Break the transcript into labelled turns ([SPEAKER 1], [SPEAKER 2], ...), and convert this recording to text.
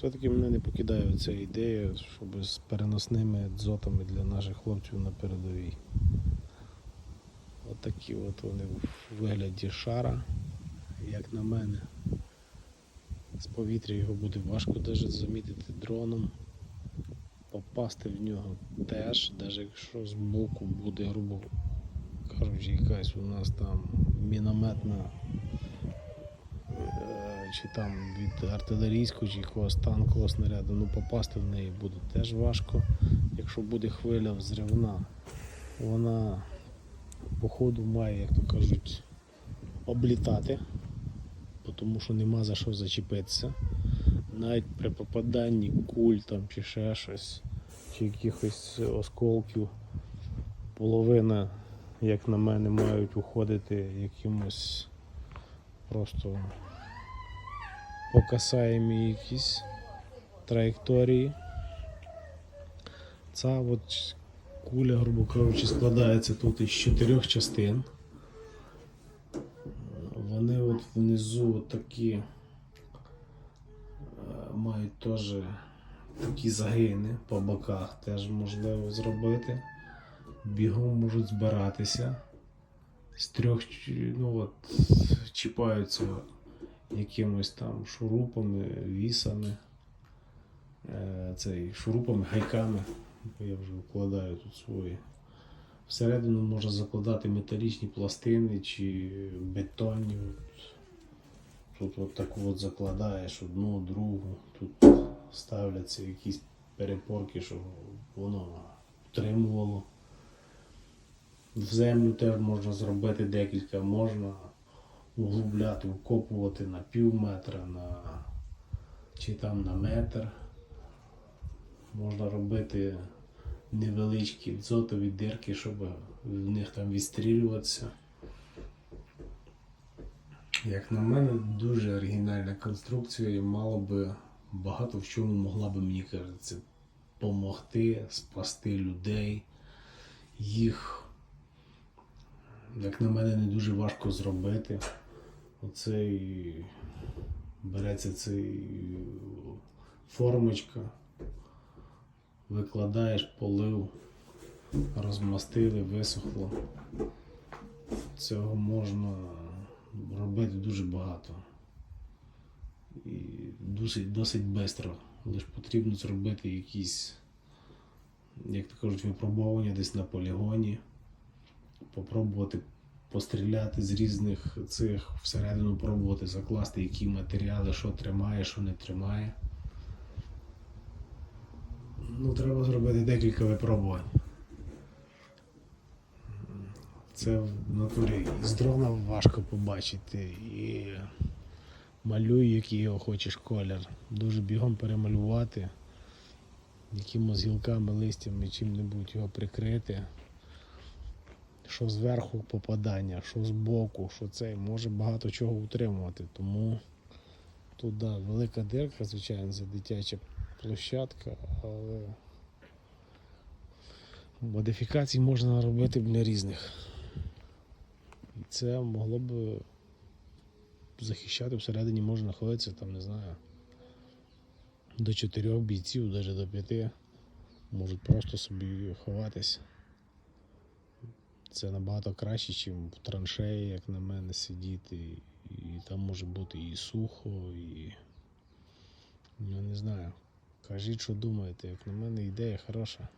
[SPEAKER 1] Все-таки мене не покидає ця ідея, щоб з переносними дзотами для наших хлопців на передовій. Отакі от вони в вигляді шара, як на мене. З повітря його буде важко навіть замітити дроном. Попасти в нього теж, навіть якщо з боку буде, грубо кажучи, якась у нас там мінометна чи там від артилерійського чи якогось танкового снаряду, ну попасти в неї буде теж важко. Якщо буде хвиля взривна, вона по ходу має, як то кажуть, облітати, тому що нема за що зачепитися. Навіть при попаданні куль там чи ще щось, чи якихось осколків, половина, як на мене, мають уходити якимось просто покасаємі якісь траєкторії. Ця от куля, грубо кажучи, складається тут із чотирьох частин. Вони от внизу такі е, мають теж такі загини по боках, теж можливо зробити. Бігом можуть збиратися. З трьох ну от, чіпаються якимось там шурупами, вісами, е, цей, шурупами, гайками. Я вже вкладаю тут свої. Всередину можна закладати металічні пластини чи бетонні. Тут от таку от закладаєш одну, другу. Тут ставляться якісь перепорки, щоб воно втримувало. В землю теж можна зробити декілька, можна углубляти, вкопувати на пів метра, на, чи там на метр. Можна робити невеличкі дзотові дирки, щоб в них там відстрілюватися. Як на мене, дуже оригінальна конструкція і мало би багато в чому могла би, мені кажеться, допомогти, спасти людей, їх, як на мене, не дуже важко зробити. Оцей береться цей формочка, викладаєш, полив, розмастили, висохло. Цього можна робити дуже багато. І досить, досить швидко. Лише потрібно зробити якісь, як то кажуть, випробування десь на полігоні, попробувати постріляти з різних цих, всередину пробувати закласти, які матеріали, що тримає, що не тримає. Ну, треба зробити декілька випробувань. Це в натурі з дрона важко побачити і малюй, який його хочеш колір. Дуже бігом перемалювати, якимось гілками, листями, чим-небудь його прикрити. Що зверху попадання, що збоку, що це може багато чого утримувати. Тому тут да, велика дирка, звичайно, це дитяча площадка, але модифікацій можна робити для різних. І це могло б захищати всередині може знаходитися там, не знаю, до чотирьох бійців, навіть до п'яти. Можуть просто собі ховатись. Це набагато краще, ніж в траншеї, як на мене, сидіти. І там може бути і сухо, і. Я не знаю. Кажіть, що думаєте, як на мене ідея хороша.